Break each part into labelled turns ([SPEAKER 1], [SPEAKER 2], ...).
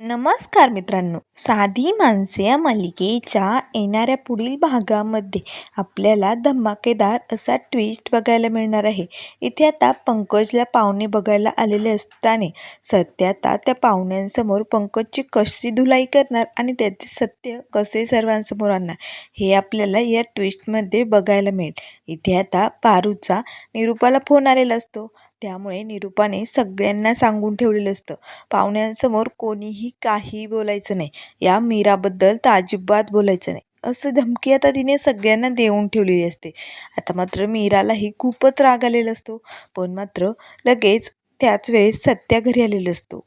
[SPEAKER 1] नमस्कार मित्रांनो. साधी माणसे या मालिकेच्या येणाऱ्या पुढील भागामध्ये आपल्याला धमाकेदार असा ट्विस्ट बघायला मिळणार आहे. इथे आता पंकजला पाहुणे बघायला आलेले असताना सत्य आता त्या पाहुण्यांसमोर पंकजची कशी धुलाई करणार आणि त्याचे सत्य कसे सर्वांसमोर आणणार हे आपल्याला या ट्विस्टमध्ये बघायला मिळेल. इथे आता पारूचा निरूपाला फोन आलेला असतो. त्यामुळे निरूपाने सगळ्यांना सांगून ठेवलेलं असतं. पाहुण्यांसमोर कोणीही काही बोलायचं नाही. या मीराबद्दल तर अजिबात बोलायचं नाही. असं धमकी आता तिने सगळ्यांना देऊन ठेवलेली असते. आता मात्र मीरालाही खूपच राग आलेला असतो. पण मात्र लगेच त्याच वेळेस सत्या घरी आलेला असतो.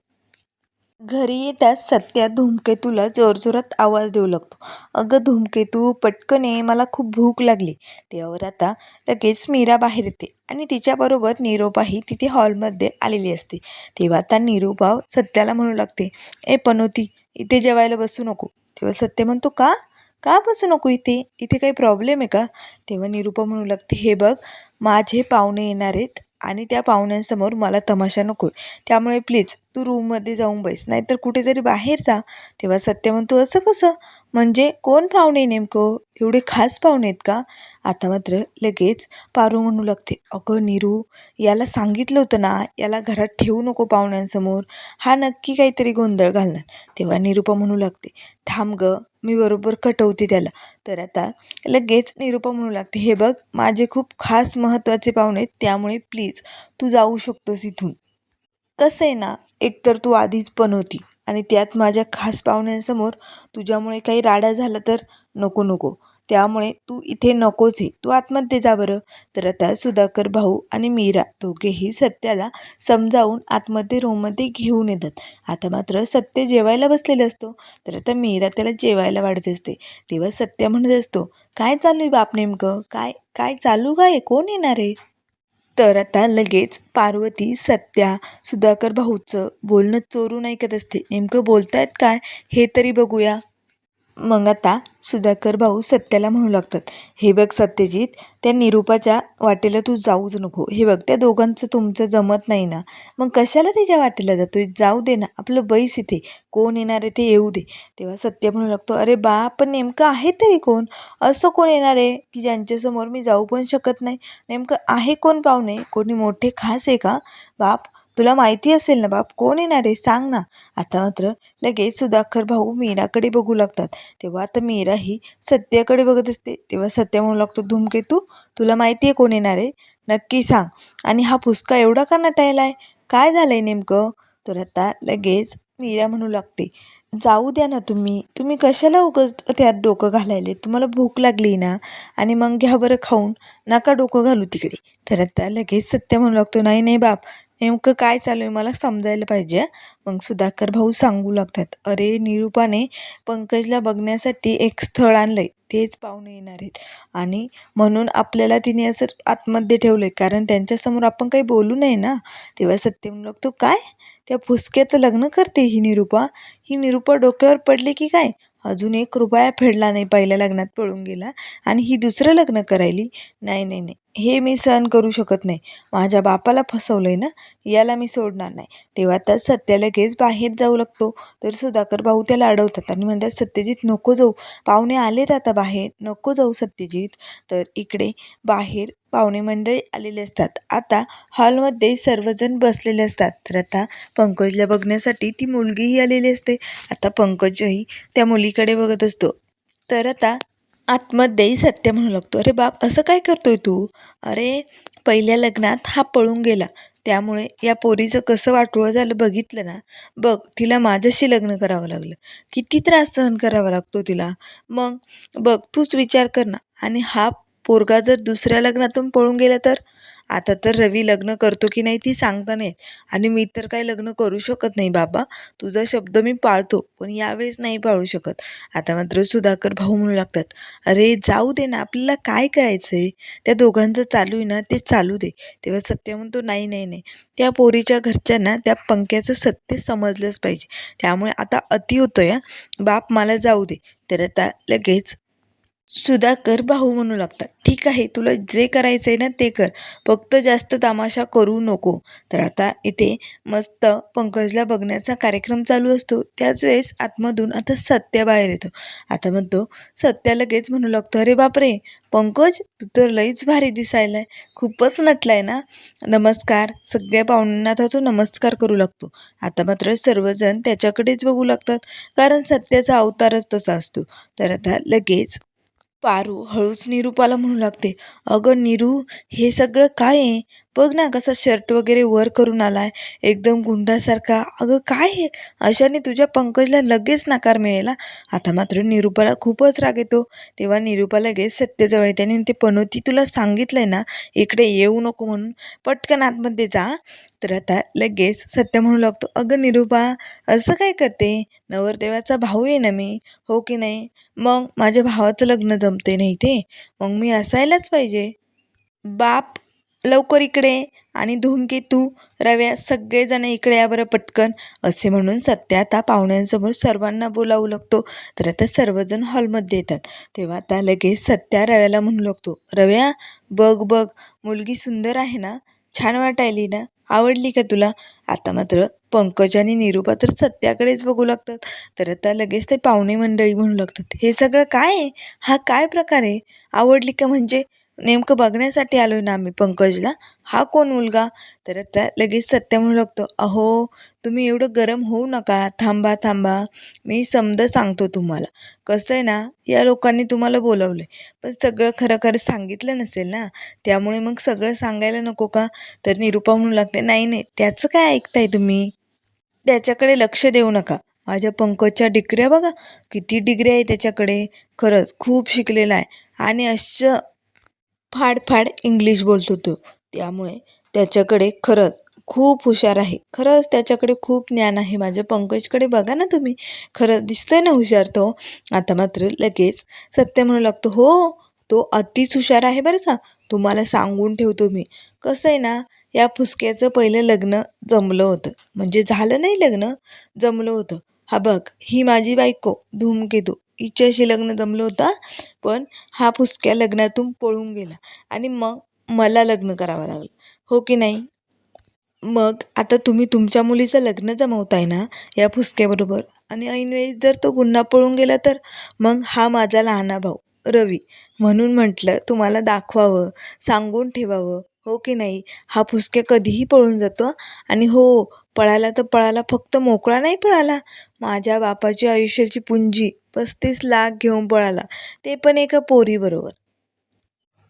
[SPEAKER 1] घरी येताच सत्या धूमकेतूला जोरजोरात आवाज देऊ लागतो. अगं धूमकेतू पटकन ये मला खूप भूक लागली. त्यावर आता लगेच मीरा बाहेर येते आणि तिच्याबरोबर निरोपाही तिथे हॉलमध्ये आलेली असते. तेव्हा आता निरोपा सत्याला म्हणू लागते ए पनोती इथे जेवायला बसू नको. तेव्हा सत्य म्हणतो का? का बसू नको इथे? इथे काही प्रॉब्लेम आहे का? तेव्हा निरूपा म्हणू लागते हे बघ माझे पाहुणे येणार आहेत. आणि त्या पाहुण्यांसमोर मला तमाशा नको त्यामुळे प्लीज तू रूममध्ये जाऊन बैस. नाहीतर कुठेतरी बाहेर जा. तेव्हा सत्य म्हणतो असं कसं? म्हणजे कोण पाहुणे नेमकं? एवढे खास पाहुणे आहेत का? आता मात्र लगेच पारू म्हणू लागते. अगं नीरू याला सांगितलं होतं ना याला घरात ठेवू नको पाहुण्यांसमोर. हा नक्की काहीतरी गोंधळ घालणार. तेव्हा निरूपा म्हणू लागते थांब गं. मी बरोबर कटवते त्याला. तर आता लगेच निरूपा म्हणू लागते हे बघ माझे खूप खास महत्त्वाचे पाहुणे आहेत त्यामुळे प्लीज तू जाऊ शकतोस इथून. कसं आहे ना एकतर तू आधीच पण होती आणि त्यात माझ्या खास पाहुण्यांसमोर तुझ्यामुळे काही राडा झाला तर नको नको. त्यामुळे तू इथे नकोच आहे तू आतमध्ये जा बरं. तर आता सुधाकर भाऊ आणि मीरा दोघेही सत्याला समजावून आतमध्ये रूममध्ये घेऊन येतात. आता मात्र सत्य जेवायला बसलेला असतो. तर आता मीरा त्याला जेवायला वाढत असते. तेव्हा सत्य म्हणत असतो काय चालू आहे बाप नेमकं? काय काय चालू काय कोण येणार आहे? तर आता लगेच पार्वती सत्या सुधाकर भाऊचं बोलणं चोरून ऐकत असते. नेमकं बोलतायत काय? हे तरी बघूया. मग आता सुधाकर भाऊ सत्याला म्हणू लागतात हे बघ सत्यजित त्या निरूपाच्या वाटेला तू जाऊच नको. हे बघ त्या दोघांचं तुमचं जमत नाही ना. मग कशाला त्याच्या वाटेला जातोय? जाऊ दे ना आपलं बैस इथे. कोण येणार आहे ते येऊ दे. तेव्हा सत्य म्हणू लागतो अरे बा पण नेमकं आहे तरी कोण? असं कोण येणार आहे की ज्यांच्यासमोर मी जाऊ पण शकत नाही? नेमकं आहे कोण पाहुणे? कोणी मोठे खास आहे का? बाप तुला माहिती असेल ना बाप कोण येणार आहे? सांग ना. आता मात्र लगेच सुधाकर भाऊ मीराकडे बघू लागतात. तेव्हा आता मीरा ही सत्याकडे बघत असते. तेव्हा सत्य म्हणू लागतो धूमकेतू तुला माहिती आहे कोण येणार आहे? नक्की सांग. आणि हा फुसका एवढा का नटायला आहे? काय झालं आहे नेमकं? तर आता लगेच मीरा म्हणू लागते जाऊ द्या ना तुम्ही. तुम्ही कशाला उगच त्यात डोकं घालायले? तुम्हाला भूक लागली ना? आणि मग घ्या बरं खाऊन. नका डोकं घालू तिकडे. तर आता लगेच सत्य म्हणू लागतो नाही नाही बाप. नेमकं काय चालू आहे मला समजायला पाहिजे मग सुधाकर भाऊ सांगू लागतात अरे निरूपाने पंकजला बघण्यासाठी एक स्थळ आणलंय तेच पाहुणे येणार आहेत. आणि म्हणून आपल्याला तिने असं आतमध्ये ठेवलं आहे कारण त्यांच्यासमोर आपण काही बोलू नये ना. तेव्हा सत्य म्हणू लागतो काय? त्या फुसक्याचं लग्न करते ही निरूपा? ही निरूपा डोक्यावर पडली की काय? अजून एक रुपया फेडला नाही पहिल्या लग्नात पळून गेला आणि ही दुसरं लग्न करायली. नाही नाही नाही हे मी सहन करू शकत नाही. माझ्या बापाला फसवलं आहे ना याला मी सोडणार नाही. तेव्हा आता सत्या लगेच बाहेर जाऊ लागतो. तर सुधाकर भाऊ त्याला अडवतात आणि म्हणतात सत्यजित नको जाऊ. पाहुणे आलेत आता बाहेर. नको जाऊ सत्यजित. तर इकडे बाहेर पाहुणे मंडळी आलेले असतात. आता हॉलमध्ये सर्वजण बसलेले असतात. तर आता पंकजला बघण्यासाठी ती मुलगीही आलेली असते. आता पंकजही त्या मुलीकडे बघत असतो. तर आता आतमध्ये सत्य म्हणू लागतो. अरे बाप असं काय करतोय तू? अरे पहिल्या लग्नात हा पळून गेला. त्यामुळे या पोरीचं कसं वाटोळं झालं बघितलं ना. बघ तिला माझ्याशी लग्न करावं लागलं. किती त्रास सहन करावा लागतो तिला. मग बघ तूच विचार कर ना. आणि हा पोरगा जर दुसऱ्या लग्नातून पळून गेला तर? आता तर रवी लग्न करतो की नाही ती सांगता नाही. आणि मी तर काही लग्न करू शकत नाही बाबा. तुझा शब्द मी पाळतो पण यावेळेस नाही पाळू शकत. आता मात्र सुधाकर भाऊ म्हणू लागतात अरे जाऊ दे ना आपल्याला काय करायचं आहे त्या दोघांचं चालू आहे ना ते चालू दे. तेव्हा सत्य म्हणतो नाही नाही नाही. त्या पोरीच्या घरच्यांना त्या पंख्याचं सत्य समजलंच पाहिजे. त्यामुळे आता अति होतं या बाप मला जाऊ दे. तर आता लगेच सुधाकर भाऊ म्हणू लागतात. ठीक आहे तुला जे करायचं आहे ना ते कर. फक्त जास्त तमाशा करू नको. तर आता इथे मस्त पंकजला बघण्याचा कार्यक्रम चालू असतो. त्याच वेळेस आतमधून आता सत्या बाहेर येतो. आता म्हणतो सत्या लगेच म्हणू लागतो अरे बापरे पंकज तू तर लईच भारी दिसायलाय. खूपच नटलाय ना? नमस्कार. सगळ्या पाहुण्यांना आता तो नमस्कार करू लागतो. आता मात्र सर्वजण त्याच्याकडेच बघू लागतात कारण सत्याचा अवतारच तसा असतो. तर आता लगेच पारू हळूच निरूपाला म्हणू लागते. अगं निरू हे सगळं काय आहे? बघ ना कसा शर्ट वगैरे वर करून आलाय. एकदम गुंडासारखा. अगं काय हे? अशाने तुझ्या पंकजला लगेच नकार मिळेला आता मात्र निरूपाला खूपच राग येतो. तेव्हा निरूपा लगेच सत्यजवळ येते आणि ते पनोती तुला सांगितलंय ना इकडे येऊ नको म्हणून. पटकन आतमध्ये जा तर आता लगेच सत्य म्हणू लागतो अगं निरूपा असं काय करते? नवरदेवाचा भाऊ आहे ना मी हो की नाही? मग माझ्या भावाचं लग्न जमते नाही ते मग मी असायलाच पाहिजे. बाप लवकर इकडे आणि धूमकेतू रव्या सगळेजण इकडे या बरं पटकन असे म्हणून सत्या आता पाहुण्यांसमोर सर्वांना बोलावू लागतो. तर आता सर्वजण हॉलमध्ये येतात. तेव्हा आता लगेच सत्या रव्याला म्हणू लागतो रव्या बघ बघ मुलगी सुंदर आहे ना? छान वाटायली ना? आवडली का तुला? आता मात्र पंकज आणि निरूपा तर सत्याकडेच बघू लागतात. तर आता लगेच ते पाहुणे मंडळी म्हणू लागतात हे सगळं काय आहे? हा काय प्रकार आहे? आवडली का म्हणजे? नेमकं बघण्यासाठी आलो ना आम्ही पंकजला. हा कोण मुलगा? तर आता लगेच सत्य म्हणू लागतो अहो तुम्ही एवढं गरम होऊ नका थांबा थांबा. मी समजा सांगतो तुम्हाला. कसं आहे ना या लोकांनी तुम्हाला बोलवलं पण सगळं खरं खरं सांगितलं नसेल ना त्यामुळे मग सगळं सांगायला नको का? तर निरूपा म्हणू लागते नाही नाही त्याचं काय ऐकताय तुम्ही? त्याच्याकडे लक्ष देऊ नका. माझ्या पंकजच्या डिग्र्या बघा किती डिग्री आहे त्याच्याकडे. खरंच खूप शिकलेला आहे. आणि असं फाडफाड इंग्लिश बोलतो तो त्यामुळे त्याच्याकडे खरंच खूप हुशार आहे. खरंच त्याच्याकडे खूप ज्ञान आहे माझ्या पंकजकडे. बघा ना तुम्ही. खरंच दिसतोय ना हुशार तो. आता मात्र लगेच सत्य म्हणू लागतो. हो तो अतिच हुशार आहे बरं का. तुम्हाला सांगून ठेवतो मी. कसं आहे ना या फुसक्याचं पहिलं लग्न जमलं होतं. म्हणजे झालं नाही लग्न जमलं होतं. हा बघ ही माझी बायको. धूमकेतू हिच्याशी लग्न जमलं होतं पण हा फुसक्या लग्नातून पळून गेला आणि मग मला लग्न करावं लागलं. हो की नाही? मग आता तुम्ही तुमच्या मुलीचं लग्न जमवताय ना या फुसक्याबरोबर? आणि ऐनवेळी जर तो पुन्हा पळून गेला तर? मग हा माझा लहाना भाऊ रवी म्हणून म्हटलं तुम्हाला दाखवावं सांगून ठेवावं हो की नाही? हा फुसक्या कधीही पळून जातो आणि हो पळाला तर पळाला फक्त मोकळा नाही पळाला. माझ्या बापाची आयुष्याची पुंजी पस्तीस लाख घेऊन पळाला. ते पण एका पोरीबरोबर.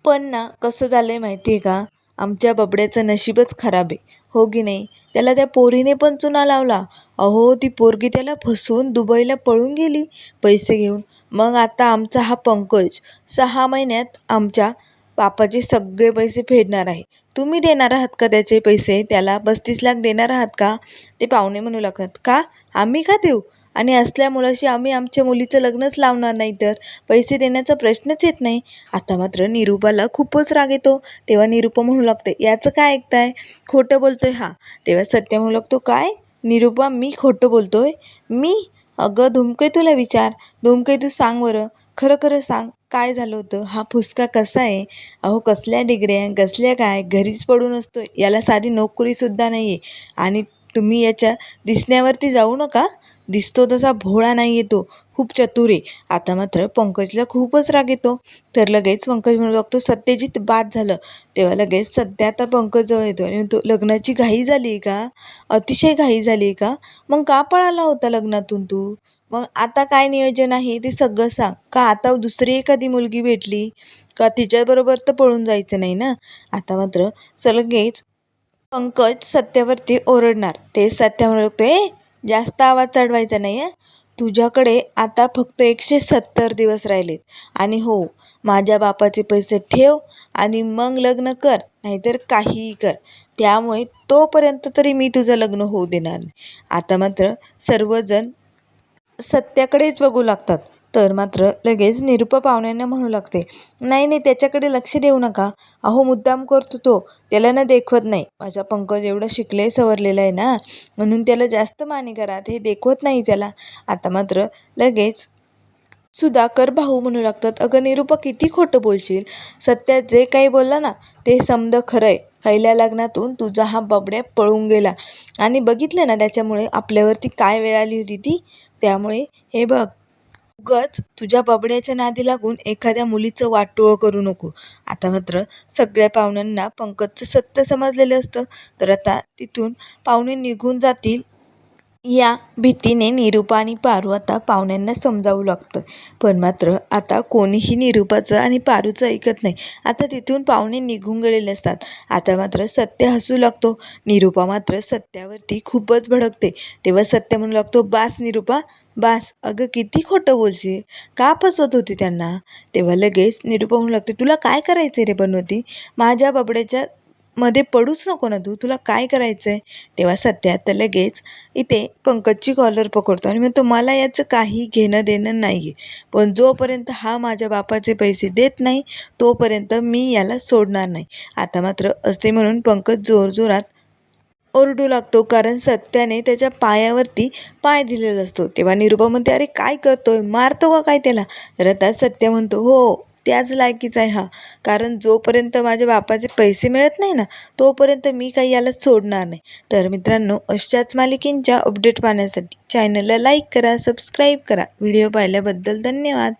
[SPEAKER 1] पण ना कसं झालं आहे माहिती आहे का? आमच्या बबड्याचं नशीबच खराब आहे. हो की नाही? त्याला त्या पोरीने पण चुना लावला. अहो ती पोरगी त्याला फसवून दुबईला पळून गेली पैसे घेऊन. मग आता आमचा हा पंकज सहा महिन्यात आमच्या बापाचे सगळे पैसे फेडणार आहे. तुम्ही देणार आहात का त्याचे पैसे? त्याला पस्तीस लाख देणार आहात का? ते पाहुणे म्हणू लागतात का? आम्ही का देऊ? आणि असल्या मुलाशी आम्ही आमच्या मुलीचं लग्नच लावणार नाही तर? पैसे देण्याचा प्रश्नच येत नाही. आता मात्र निरूपाला खूपच राग येतो. तेव्हा निरूपा म्हणू लागते याचं काय ऐकताय? खोटं बोलतोय हा. तेव्हा सत्य म्हणू लागतो काय? निरूपा मी खोटं बोलतोय? मी? अगं धुमके तुला विचार. धुमके तू सांग बरं. खरं खरं सांग. काय झालं होतं? हा फुसका कसा आहे? अहो कसल्या डिग्र्या कसल्या काय? घरीच पडून असतो याला साधी नोकरीसुद्धा नाही आहे आणि तुम्ही याच्या दिसण्यावरती जाऊ नका. दिसतो तसा भोळा नाही येतो. खूप चतुर आहे. आता मात्र पंकजला खूपच राग येतो. तर लगेच पंकज म्हणू लागतो सत्यजित बाद झालं. तेव्हा लगेच सध्या आता पंकज जवळ येतो आणि म्हणतो लग्नाची घाई झाली आहे का? अतिशय घाई झाली आहे का? मग का पळाला होता लग्नातून तू? मग आता काय नियोजन आहे ते सगळं सांग. का आता दुसरी एखादी मुलगी भेटली? का तिच्याबरोबर तर पळून जायचं नाही ना? आता मात्र लगेच पंकज सत्यावरती ओरडणार. ते सत्या म्हणू लागतो ए जास्त आवाज चढवायचा नाही आहे तुझ्याकडे आता फक्त एकशे सत्तर दिवस राहिलेत. आणि हो माझ्या बापाचे पैसे ठेव आणि मग लग्न कर नाहीतर काहीही कर. त्यामुळे तोपर्यंत तरी मी तुझं लग्न होऊ देणार नाही. आता मात्र सर्वजण सत्याकडेच बघू लागतात. तर मात्र लगेच निरुपा पाहुण्यांना म्हणू लागते नाही नाही त्याच्याकडे लक्ष देऊ नका. अहो मुद्दाम करतो तो. त्याला ना देखवत नाही. माझा पंकज एवढं शिकले सवरलेला आहे ना. म्हणून त्याला जास्त माने करा हे देखवत नाही त्याला. आता मात्र लगेच सुधाकर भाऊ म्हणू लागतात अगं निरुपा किती खोटं बोलशील? सत्यात जे काही बोलला ना ते समद खरं आहे पहिल्या लग्नातून तुझा हा बबड्या पळून गेला. आणि बघितलं ना त्याच्यामुळे आपल्यावरती काय वेळ आली होती ती? त्यामुळे हे बघ. उगाच तुझ्या बबड्याच्या नादी लागून एखाद्या मुलीचं वाटोळं करू नको. आता मात्र सगळ्या पाहुण्यांना पंकजचं सत्य समजलेलं असतं. तर आता तिथून पाहुणे निघून जातील या भीतीने निरूपा आणि पारू आता पाहुण्यांना समजावू लागतं. पण मात्र आता कोणीही निरूपाचं आणि पारूचं ऐकत नाही. आता तिथून पाहुणे निघून गेलेले असतात. आता मात्र सत्य हसू लागतो. निरूपा मात्र सत्यावरती खूपच भडकते. तेव्हा सत्य म्हणू लागतो बास निरूपा बास अगं किती खोटं बोलशील? का फसवत होती त्यांना? तेव्हा लगेच निरूपा म्हणू लागते तुला काय करायचं रे बनवती? माझ्या बबड्याच्या मध्ये पडूच नको ना तू तुला काय करायचं आहे तेव्हा सध्या तर लगेच इथे पंकजची कॉलर पकडतो आणि म्हणतो मला याचं काही घेणं देणं नाही आहे पण जोपर्यंत हा माझ्या बापाचे पैसे देत नाही तोपर्यंत मी याला सोडणार नाही. आता मात्र असे म्हणून पंकज जोरजोरात ओरडू लागतो कारण सत्याने त्याच्या पायावरती पाय दिलेला असतो. तेव्हा निरुपा म्हणते अरे काय करतोय? मारतो का काय त्याला? तर आता सत्य म्हणतो हो त्याच लायकीचा आहे हा. कारण जोपर्यंत माझ्या बापाचे पैसे मिळत नाही ना तोपर्यंत मी काही याला सोडणार नाही. तर मित्रांनो अशाच मालिकेंच्या अपडेट पाहण्यासाठी चॅनलला लाईक करा सबस्क्राईब करा. व्हिडिओ पाहिल्याबद्दल धन्यवाद.